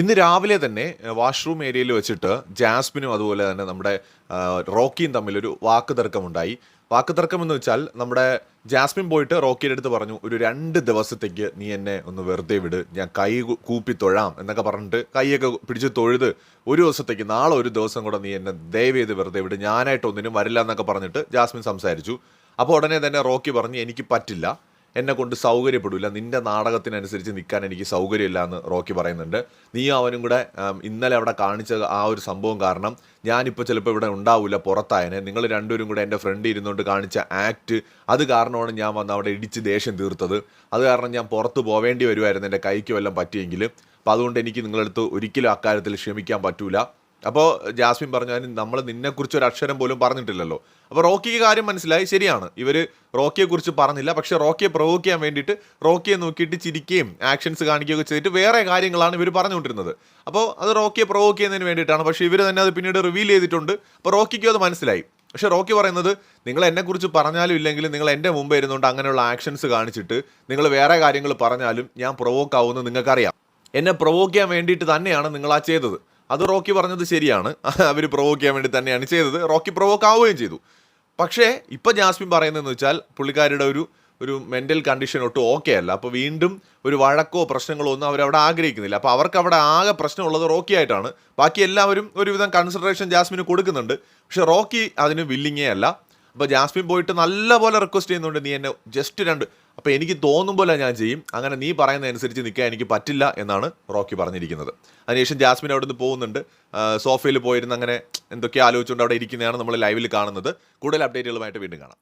ഇന്ന് രാവിലെ തന്നെ വാഷ്റൂം ഏരിയയിൽ വെച്ചിട്ട് ജാസ്മിനും അതുപോലെ തന്നെ നമ്മുടെ റോക്കിയും തമ്മിലൊരു വാക്ക് തർക്കമുണ്ടായി വാക്ക് തർക്കം എന്ന് വെച്ചാൽ നമ്മുടെ ജാസ്മിൻ പോയിട്ട് റോക്കിയുടെ അടുത്ത് പറഞ്ഞു ഒരു രണ്ട് ദിവസത്തേക്ക് നീ എന്നെ ഒന്ന് വെറുതെ വിട്. ഞാൻ കൈ കൂപ്പി തൊഴാം എന്നൊക്കെ പറഞ്ഞിട്ട് കൈയൊക്കെ പിടിച്ച് തൊഴുത് ഒരു ദിവസത്തേക്ക് നാളെ ഒരു ദിവസം കൂടെ നീ എന്നെ ദയവ് ചെയ്ത് വെറുതെ വിട്. ഞാനായിട്ട് ഒന്നിനും വരില്ല എന്നൊക്കെ പറഞ്ഞിട്ട് ജാസ്മിൻ സംസാരിച്ചു. അപ്പോൾ ഉടനെ തന്നെ റോക്കി പറഞ്ഞു എനിക്ക് പറ്റില്ല. എന്നെ കൊണ്ട് സൗകര്യപ്പെടില്ല. നിന്റെ നാടകത്തിനനുസരിച്ച് നിൽക്കാൻ എനിക്ക് സൗകര്യമില്ല എന്ന് റോക്കി പറയുന്നുണ്ട്. നീ അവനും കൂടെ ഇന്നലെ അവിടെ കാണിച്ച ആ ഒരു സംഭവം കാരണം ഞാനിപ്പോൾ ചിലപ്പോൾ ഇവിടെ ഉണ്ടാവില്ല പുറത്തായനെ. നിങ്ങൾ രണ്ടുപേരും കൂടെ എന്റെ ഫ്രണ്ട് ഇരുന്നുകൊണ്ട് കാണിച്ച ആക്ട് അത് കാരണമാണ് ഞാൻ വന്ന് അവിടെ ഇടിച്ച് ദേഷ്യം തീർത്തത്. അത് കാരണം ഞാൻ പുറത്ത് പോവേണ്ടി വരുമായിരുന്നു എന്റെ കൈക്ക് വല്ലതും പറ്റിയെങ്കിൽ. അപ്പോൾ അതുകൊണ്ട് എനിക്ക് നിങ്ങളടുത്ത് ഒരിക്കലും അക്കാര്യത്തിൽ ക്ഷമിക്കാൻ പറ്റൂല. അപ്പോൾ ജാസ്മിൻ പറഞ്ഞു നമ്മൾ നിന്നെക്കുറിച്ച് ഒരു അക്ഷരം പോലും പറഞ്ഞിട്ടില്ലല്ലോ. അപ്പോൾ റോക്കിക്ക് കാര്യം മനസ്സിലായി ശരിയാണ്. ഇവർ റോക്കിയെക്കുറിച്ച് പറഞ്ഞില്ല പക്ഷേ റോക്കിയെ പ്രൊവോക്ക് ചെയ്യാൻ വേണ്ടിയിട്ട് റോക്കിയെ നോക്കിയിട്ട് ചിരിക്കുകയും ആക്ഷൻസ് കാണിക്കുകയൊക്കെ ചെയ്തിട്ട് വേറെ കാര്യങ്ങളാണ് ഇവർ പറഞ്ഞുകൊണ്ടിരുന്നത്. അപ്പോൾ അത് റോക്കിയെ പ്രൊവോക്ക് ചെയ്യുന്നതിന് വേണ്ടിയിട്ടാണ് പക്ഷേ ഇവർ തന്നെ അത് പിന്നീട് റിവീൽ ചെയ്തിട്ടുണ്ട്. അപ്പോൾ റോക്കിക്കും അത് മനസ്സിലായി. പക്ഷേ റോക്കി പറയുന്നത് നിങ്ങൾ എന്നെക്കുറിച്ച് പറഞ്ഞാലും ഇല്ലെങ്കിലും നിങ്ങൾ എന്റെ മുമ്പ് ഇരുന്നുകൊണ്ട് അങ്ങനെയുള്ള ആക്ഷൻസ് കാണിച്ചിട്ട് നിങ്ങൾ വേറെ കാര്യങ്ങൾ പറഞ്ഞാലും ഞാൻ പ്രൊവോക്ക് ആവുമെന്ന് നിങ്ങൾക്കറിയാം. എന്നെ പ്രൊവോക്ക് ചെയ്യാൻ വേണ്ടിയിട്ട് തന്നെയാണ് നിങ്ങൾ ആ ചെയ്തത്. അത് റോക്കി പറഞ്ഞത് ശരിയാണ്. അവർ പ്രൊവോക്ക് ചെയ്യാൻ വേണ്ടി തന്നെയാണ് ചെയ്തത്. റോക്കി പ്രൊവോക്ക് ആവുകയും ചെയ്തു. പക്ഷേ ഇപ്പം ജാസ്മിൻ പറയുന്നതെന്ന് വെച്ചാൽ പുള്ളിക്കാരുടെ ഒരു ഒരു മെന്റൽ കണ്ടീഷൻ ഒട്ടും ഓക്കെ അല്ല. അപ്പോൾ വീണ്ടും ഒരു വഴക്കോ പ്രശ്നങ്ങളോ ഒന്നും അവരവിടെ ആഗ്രഹിക്കുന്നില്ല. അപ്പോൾ അവർക്ക് അവിടെ ആകെ പ്രശ്നമുള്ളത് റോക്കി ആയിട്ടാണ്. ബാക്കി എല്ലാവരും ഒരുവിധം കൺസിഡറേഷൻ ജാസ്മിന് കൊടുക്കുന്നുണ്ട്. പക്ഷെ റോക്കി അതിന് വില്ലിങ്ങേ അല്ല. അപ്പോൾ ജാസ്മിൻ പോയിട്ട് നല്ലപോലെ റിക്വസ്റ്റ് ചെയ്യുന്നുണ്ട് നീ എന്നെ ജസ്റ്റ് രണ്ട് അപ്പോൾ എനിക്ക് തോന്നും പോലെ ഞാൻ ചെയ്യും. അങ്ങനെ നീ പറയുന്നതനുസരിച്ച് നിൽക്കാൻ എനിക്ക് പറ്റില്ല എന്നാണ് റോക്കി പറഞ്ഞിരിക്കുന്നത്. അതിനുശേഷം ജാസ്മിൻ അവിടെ നിന്ന് പോകുന്നുണ്ട് സോഫയിൽ പോയിരുന്ന് അങ്ങനെ എന്തൊക്കെ ആലോചിച്ചുകൊണ്ട് അവിടെ ഇരിക്കുന്നതാണ് നമ്മൾ ലൈവിൽ കാണുന്നത്. കൂടുതൽ അപ്ഡേറ്റുകളുമായിട്ട് വീണ്ടും കാണാം.